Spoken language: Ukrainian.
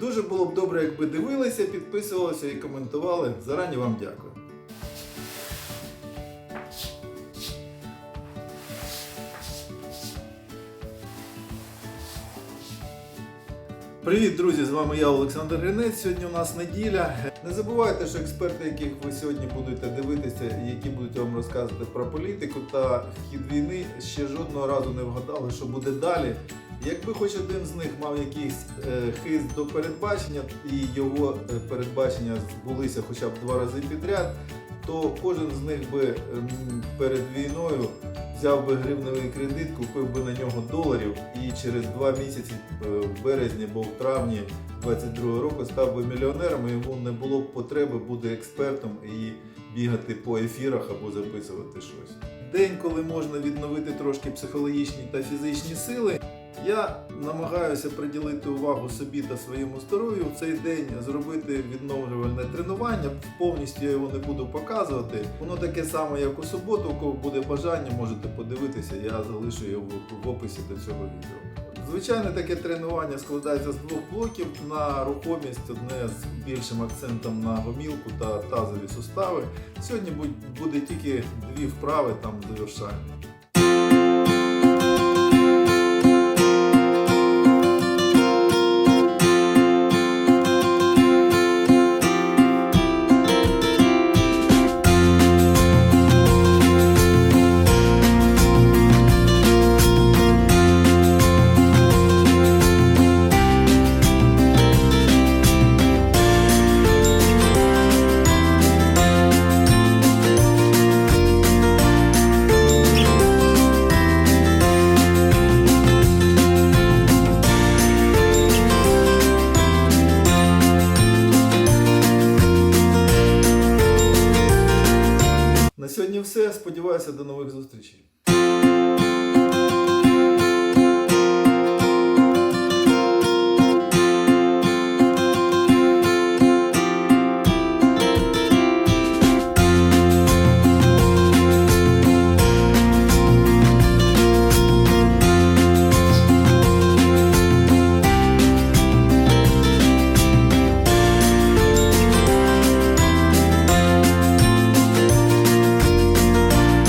Дуже було б добре, якби дивилися, підписувалися і коментували. Зарані вам дякую. Привіт, друзі! З вами я, Олександр Гринець. Сьогодні у нас неділя. Не забувайте, що експерти, яких ви сьогодні будете дивитися, і які будуть вам розказувати про політику та хід війни, ще жодного разу не вгадали, що буде далі. Якби хоч один з них мав якийсь е, хист до передбачення, і його е, передбачення збулися хоча б два рази підряд, то кожен з них би ем, перед війною взяв би гривневий кредит, купив би на нього доларів і через два місяці е, в березні або в травні 22 року став би мільйонером, і йому не було б потреби бути експертом і бігати по ефірах або записувати щось. День, коли можна відновити трошки психологічні та фізичні сили. Я намагаюся приділити увагу собі та своєму здоров'ю в цей день, зробити відновлювальне тренування. Повністю я його не буду показувати. Воно таке саме, як у суботу. У кого буде бажання, можете подивитися. Я залишу його в- описі до цього відео. Звичайно, таке тренування складається з двох блоків на рухомість, одне з більшим акцентом на гомілку та тазові сустави. Сьогодні буде тільки дві вправи там завершальні. Все. Сподіваюся, до нових зустрічей.